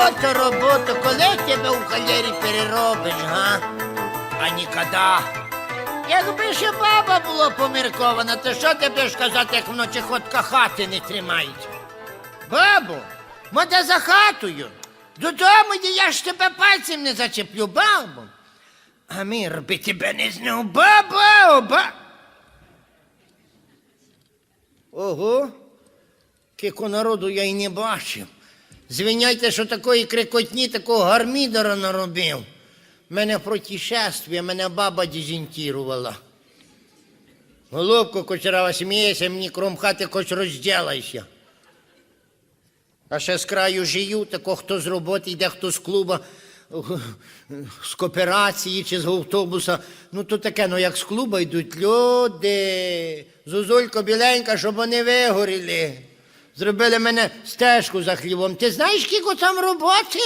Робота, робота, коли тебе у халєрі переробиш, га? А ніколи. Якби ще баба була поміркована, то що ти будеш казати, як вночі ходка хати не тримається? Бабу, моде за хатою. Додому йди, я ж тебе пальцем не зачеплю, бабу. А мір би тебе не знав, баба, оба. Ого, кілько народу я й не бачив. Звиняйте, що такої крикотні, такого гармідера наробив. Мене протишествие, мене баба дезінтірувала. Голубко кучерава сміється, мені кром хати хоч розділайся. А ще з краю жию, тако хто з роботи йде, хто з клуба, з кооперації чи з автобуса. Ну то таке, ну як з клуба йдуть люди. Зузулько біленька, щоб вони вигоріли. Зробили мене стежку за хлібом. Ти знаєш, скільки там роботи?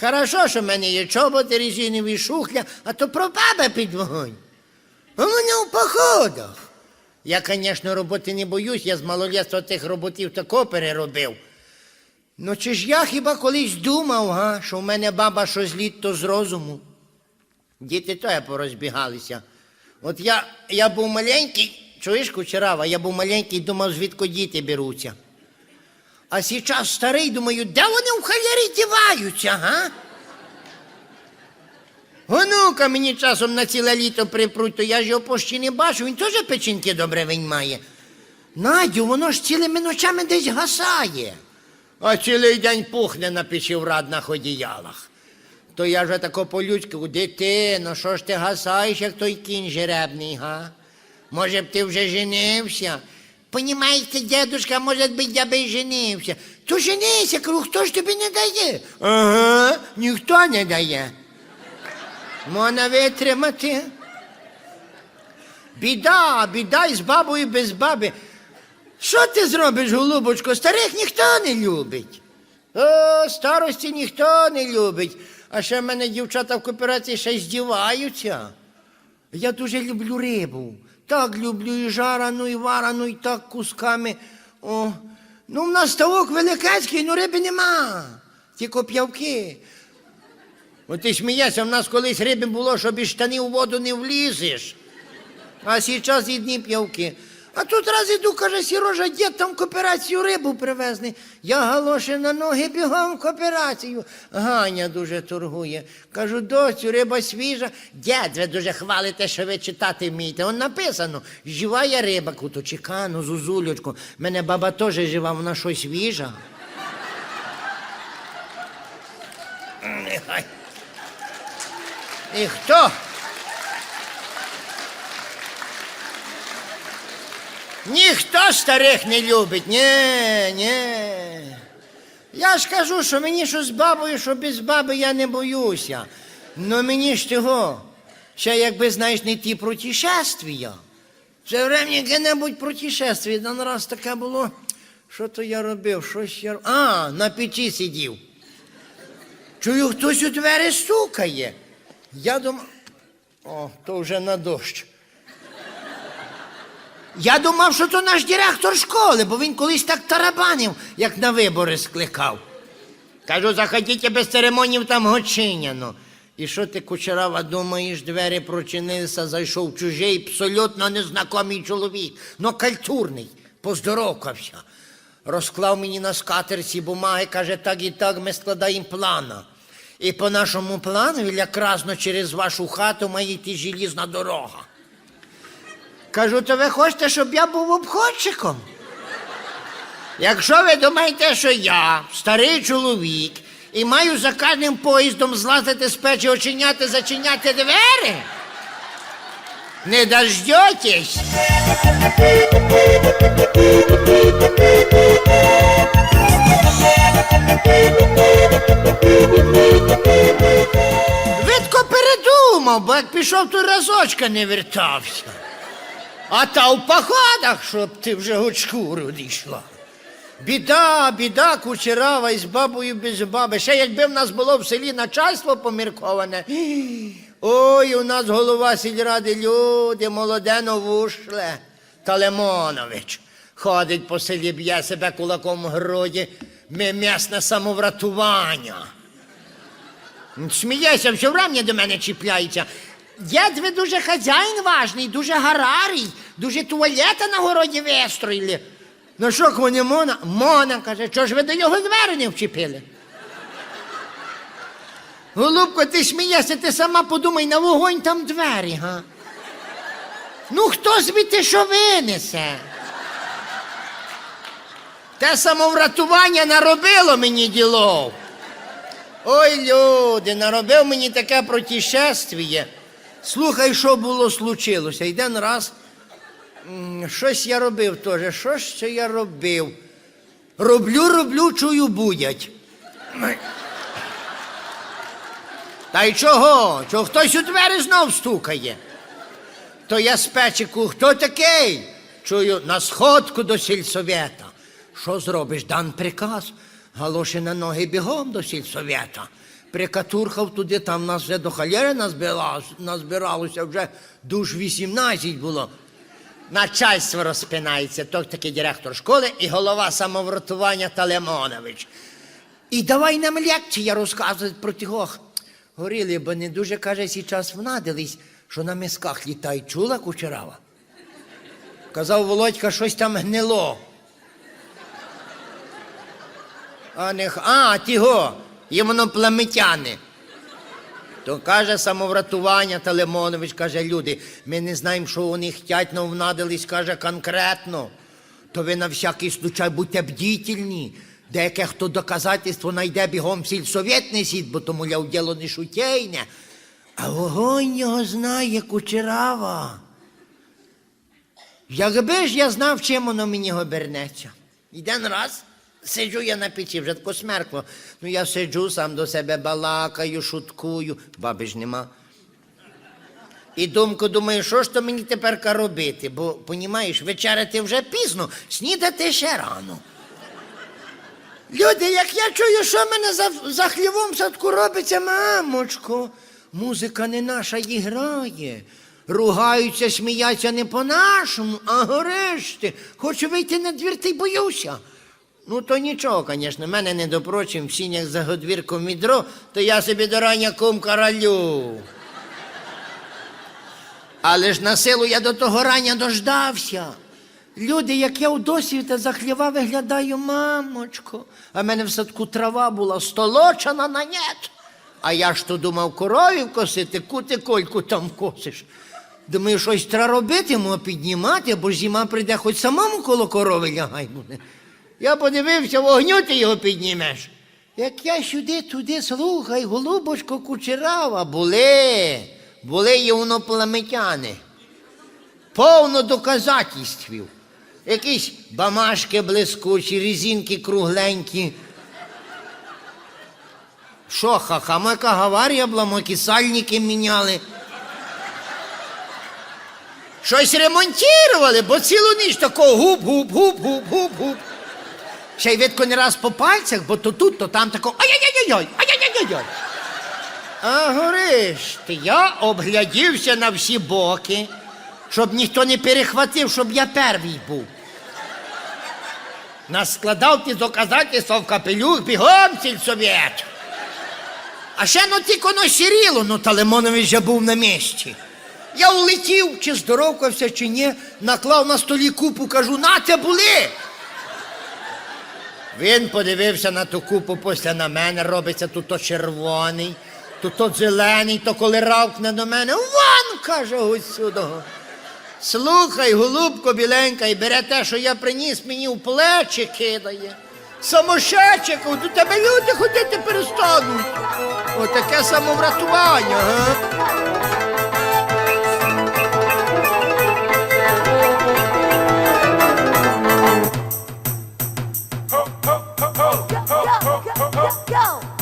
Хорошо, що в мене є чоботи, резинові шухля, а то пропаде під вогонь. У мене в походах. Я, звісно, роботи не боюсь, я з малолітства тих роботів тако переробив. Ну чи ж я хіба колись думав, га, що в мене баба що з літ, то з розуму? Діти то я порозбігалися. От я, я був маленький, чуєш, кучерава, я був маленький, думав, звідки діти беруться. А зараз старий, думаю, де вони в халярі діваються, га? Онука мені часом на ціле літо припруть, то я ж його почти не бачу, він теж печінки добре він має. Надю, воно ж цілими ночами десь гасає. А цілий день пухне на печіврадних одіялах. То я вже тако по-людськи, дитино, що ж ти гасаєш, як той кінь жеребний, га? Може б ти вже женився? Понімаєте, дедушка, може би я би женився. То женися, кажу, хто ж тобі не дає? Ага, ніхто не дає. Можна витримати. Біда, біда із бабою без баби. Що ти зробиш, голубочко? Старих ніхто не любить. О, старості ніхто не любить. А ще в мене дівчата в кооперації ще здіваються. Я дуже люблю рибу. Так люблю і жарану, і варану, і так кусками. О, ну в нас ставок великецький, ну риби нема. Тільки п'явки. От ти смієшся, в нас колись риби було, щоб і штанів у воду не влізеш. А зараз і дні п'явки. А тут раз іду, каже, Сірожа, дід там кооперацію рибу привезли. Я галоші на ноги бігом в кооперацію. Ганя дуже торгує. Кажу, доцю, риба свіжа. Дід, ви дуже хвалите, що ви читати вмієте. Он написано, жива я риба, куто чекану, зузулючку. Мене баба теж жива, вона щось свіжа. І хто? Ніхто старих не любить. Ні, ні. Я ж кажу, що мені що з бабою, що без баби я не боюся. Ну мені ж того. Ще якби, знаєш, не ті протишествия. Все время яке-небудь протишествие. Один раз таке було. Що то я робив? Щось я. А, на печі сидів. Чую, хтось у двері стукає. Я думав, о, то вже на дощ. Я думав, що то наш директор школи, бо він колись так тарабанив, як на вибори скликав. Кажу, заходіть без церемонів там гочиняно. І що ти, кучерава, думаєш, двері прочинилися, зайшов чужий, абсолютно незнакомий чоловік, но культурний, поздоровкався. Розклав мені на скатерці бумаги, каже, так і так ми складаємо плана. І по нашому плану, якраз через вашу хату має йти желізна дорога. Кажу, то ви хочете, щоб я був обходчиком? Якщо ви думаєте, що я старий чоловік і маю за кожним поїздом злазити з печі, очиняти, зачиняти двері, не дождетесь. Видко передумав, бо як пішов, то разочка не вертався. А та в походах, щоб ти вже гочкуру дійшла. Біда, біда, кучерава із бабою без баби. Ще якби в нас було в селі начальство помірковане. Ой, у нас голова сільради люди, молоде новушле. Талемонович ходить по селі, б'є себе кулаком в груді. Ми м'ясне самоврятування. Смієшся, все врем'я до мене чіпляється. Дід, дуже хазяїн важний, дуже гарарий, дуже туалета на городі вистроїли. Ну що, коні Мона? Мона каже, що ж ви до нього двері не вчепили? Голубко, ти смієшся, ти сама подумай, на вогонь там двері, га? Ну хто звідти що винесе? Те самоврятування наробило мені ділов. Ой, люди, наробив мені таке протішествіє. Слухай, що було случилося. Йден раз. Щось я робив теж. Що це я робив? Роблю, роблю, чую, будять. Та й чого? Чого хтось у двері знов стукає? То я з печику, хто такий? Чую, на сходку до сільсовета. Що зробиш? Дан приказ. Галоші на ноги бігом до сільсовета. Прикатурхав туди, там нас вже до халєри назбиралося, вже душ 18 було. Начальство розпинається, той такий директор школи і голова самоврятування Талемонович. І давай нам лекція розказувати про тігох. Горіли, бо не дуже, каже, зараз внадились, що на мисках літають. Чула кучерава? Казав Володька, щось там гнило. А, не, а тіго, ємноплеметяни. То каже самоврятування Талемонович, каже, люди, ми не знаємо, що вони хтять, но внадились, каже, конкретно. То ви на всякий случай будьте бдітельні. Деяке хто доказательство найде бігом в сільсовєт несіть, бо тому ля діло не шутейне. А вогонь його знає кучерава. Якби ж я знав, чим воно мені обернеться. Іден раз, сиджу я на печі, вже тако смеркло. Ну я сиджу, сам до себе балакаю, шуткую, баби ж нема. І думку думаю, що ж то мені тепер робити, бо, понімаєш, вечеряти вже пізно, снідати ще рано. Люди, як я чую, що в мене за, за хлівом садку робиться, мамочко, музика не наша і грає. Ругаються, сміються не по-нашому, а горешти. Хочу вийти на двір, й боюся. Ну, то нічого, звісно, мене не допрочим, в сінях за годвірком відро, то я собі до рання кум каралю. Але ж на силу я до того рання дождався. Люди, як я у досвіта за хліва виглядаю, мамочко. А в мене в садку трава була столочена на нет. А я ж то думав коровів косити, кути кольку там косиш. Думаю, щось треба робити, йому піднімати, бо ж зима прийде, хоч самому коло корови лягай буде. Я подивився, вогню ти його піднімеш. Як я сюди, туди, слухай, голубочко кучерава, були, були євноплеметяни повно доказательствів. Якісь бамашки блискучі, різинки кругленькі. Що, ха-ха, яка гаварія була, ми сальники міняли. Щось ремонтували, бо цілу ніч такого губ-губ-губ-губ-губ-губ. Ще й видко не раз по пальцях, бо то тут, то там тако ай-яй-яй-яй, ай-яй-яй-яй. А гориш ти, я обглядівся на всі боки, щоб ніхто не перехватив, щоб я первий був. Наскладав ті доказательства в капелюх бігом сільсовєт. А ще ну тільки воно сіріло, ну Талемонович вже був на місці. Я улетів, чи здоровкався, чи ні, наклав на столі купу, кажу, на це були. Він подивився на ту купу після на мене, робиться тут то червоний, тут то зелений, то коли равкне до мене, вон, каже сюди. Слухай, голубко біленька, і бере те, що я приніс, мені в плечі кидає. Самошечик, до тебе люди ходити перестануть. Отаке самоврятування, га? Go!